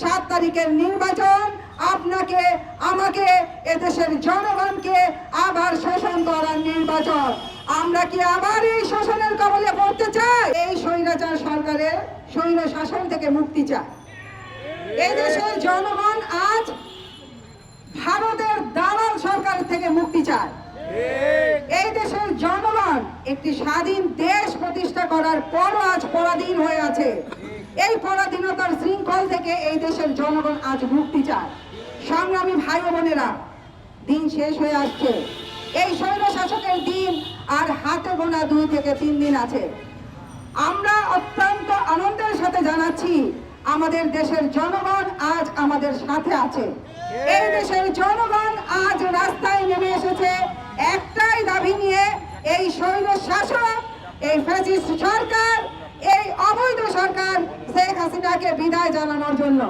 সাত তারিখের নির্বাচন, আপনাকে, আমাকে, এদেশের জনগণকে আবার শোষণ করার নির্বাচন। আমরা কি আবার এই শোষণের কবলে পড়তে চাই? এই স্বৈরাচার সরকারের স্বৈর শাসন থেকে মুক্তি চায় এদেশের জনগণ আজ ভারতের দালাল সরকার থেকে মুক্তি চায়। এই দেশের জনগণ একটি স্বাধীন দেশ প্রতিষ্ঠা করার পরও আজ পরাধীন হয়ে আছে। এই পরাধীনতার শৃঙ্খল থেকে এই দেশের জনগণ আজ মুক্তি চায়। সংগ্রামী ভাই বোনেরা, দিন শেষ হয়ে আসছে। এই স্বৈর শাসকের দিন আর হাতে গোনা দুই থেকে তিন দিন আছে। আমরা অত্যন্ত আনন্দের সাথে জানাচ্ছি, আমাদের দেশের জনগণ আজ আমাদের সাথে আছে। এই দেশের জনগণ আজ রাস্তায় নেমে এসেছে। একটাই দাবি নিয়ে এই স্বৈর শাসক এই ফ্যাসিস্ট সরকার এই অবৈধ সরকার শেখ হাসিনাকে বিদায় জানানোর জন্য।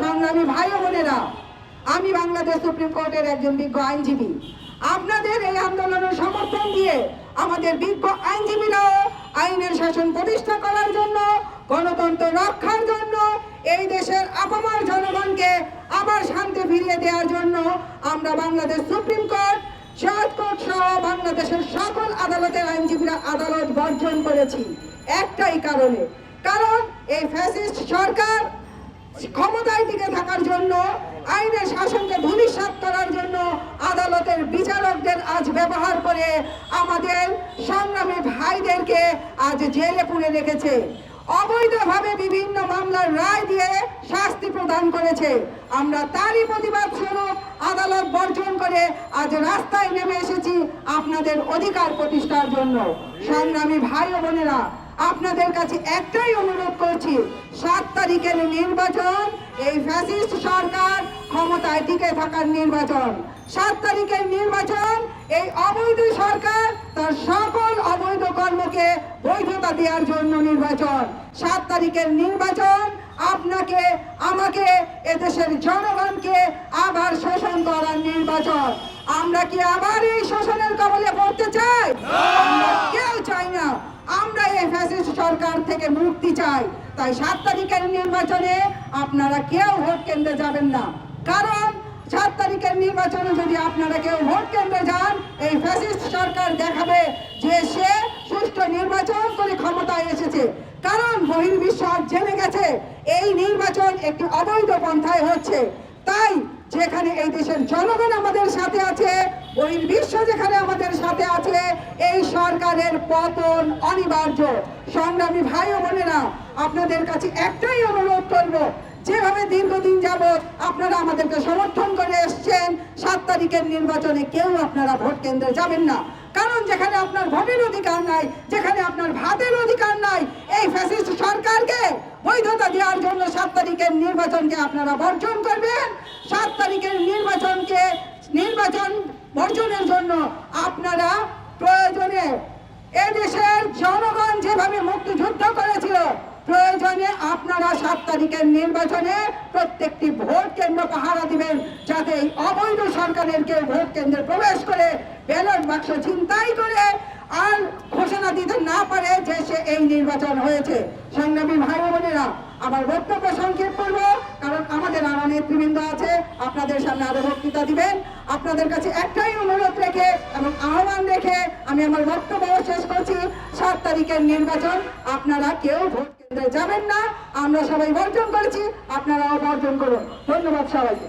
সংগ্রামী ভাই বোনেরা, আমি বাংলাদেশ সুপ্রিম কোর্টের একজন বিজ্ঞ আইনজীবী। আপনাদের এই আন্দোলনের সমর্থন দিয়ে আমাদের বিজ্ঞ আইনজীবীরাও আইনের শাসন প্রতিষ্ঠা করার জন্য, গণতন্ত্র রক্ষার জন্য, এই দেশের আপামার জনগণকে আবার শান্তি ফিরিয়ে দেওয়ার জন্য আমরা বাংলাদেশ সুপ্রিম কোর্ট কোর্ট সহ বাংলাদেশের সকল আদালতের আইনজীবীরা আদালত বর্জন করেছি। একটাই কারণে। কারণ এই ফ্যাসিস্ট সরকার ক্ষমতায় টিকে থাকার জন্য, আইনের শাসনকে ধূলিসাৎ করার জন্য আদালতের বিচারকদের আজ ব্যবহার করে আমাদের সংগ্রামী ভাইদেরকে আজ জেলে পুরে রেখেছে। অবৈধভাবে বিভিন্ন মামলার রায় দিয়ে শাস্তি প্রদান করেছে। আমরা তারই প্রতিবাদ স্বরূপ আদালত বর্জন করে আজ রাস্তায় নেমে এসেছি আপনাদের অধিকার প্রতিষ্ঠার জন্য। সংগ্রামী ভাই ও বোনেরা আপনাদের কাছে একটাই অনুরোধ করছি, সাত তারিখের নির্বাচন, এই ফ্যাসিস্ট সরকার ক্ষমতায় টিকে থাকার নির্বাচন। সাত তারিখের নির্বাচন, এই অবৈধ সরকার তার সকল অবৈধ কর্মকে বৈধতা দেওয়ার জন্য নির্বাচন। সাত তারিখের নির্বাচন, আপনাকে, আমাকে, এদেশের জনগণকে আবার শোষণ করার নির্বাচন। আমরা কি আবার এই শোষণের কবলে পড়তে চাই? আমরা কেউ চাই না আমরা এই ফ্যাসিস্ট সরকার থেকে মুক্তি চাই। তাই সাত তারিখের নির্বাচনে আপনারা কেউ ভোট কেন্দ্রে যাবেন না। কারণ সাত তারিখের নির্বাচনে যদি আপনারা কেউ ভোট কেন্দ্রে যান, এই ফ্যাসিস্ট সরকার দেখাবে যে সে সুষ্ঠু নির্বাচন করে ক্ষমতায় এসেছে। কারণ বহির্বিশ্ব জেনে গেছে, এই নির্বাচন একটি অবৈধ পন্থায় হচ্ছে। যেখানে এই দেশের জনগণ আমাদের সাথে আছে বহির্বিশ্ব যেখানে আমাদের সাথে আছে, এই সরকারের পতন অনিবার্য। সংগ্রামী ভাই ও বোনেরা, আপনাদের কাছে একটাই অনুরোধ করব, যেভাবে দীর্ঘদিন যাবৎ আপনারা আমাদেরকে সমর্থন করে এসছেন, সাত তারিখের নির্বাচনে কেউ আপনারা ভোট কেন্দ্রে যাবেন না। কারণ যেখানে আপনার ভোটের অধিকার নাই, যেখানে আপনার ভাতের অধিকার নাই, এই ফ্যাসিস্ট সরকারকে বৈধতা দেওয়ার জন্য সাত তারিখের নির্বাচনকে আপনারা বর্জন করবেন। নির্বাচন বর্জনের জন্য আপনারা প্রয়োজনে এদেশের জনগণ যেভাবে মুক্তিযুদ্ধ করেছিল, প্রয়োজনে আপনারা সাত তারিখের নির্বাচনে প্রত্যেকটি ভোট কেন্দ্র পাহারা দিবেন যাতে এই অবৈধ সরকারের কেউ ভোট কেন্দ্রে প্রবেশ করে ব্যালট বাক্স ছিনতাই করে আর ঘোষণা দিতে না পারে যে সে এই নির্বাচন হয়েছে। সংগ্রামী ভাই বোনেরা আমার বক্তব্য সংক্ষেপ করব, কারণ আমাদের আরও নেতৃবৃন্দ আছে, আপনাদের সামনে আরও বক্তৃতা দিবেন। আপনাদের কাছে একটাই অনুরোধ রেখে এবং আহ্বান রেখে আমি আমার বক্তব্য শেষ করছি। সাত তারিখের নির্বাচন, আপনারা কেউ ভোট কেন্দ্রে যাবেন না, আমরা সবাই বর্জন করেছি, আপনারাও বর্জন করুন। ধন্যবাদ সবাইকে।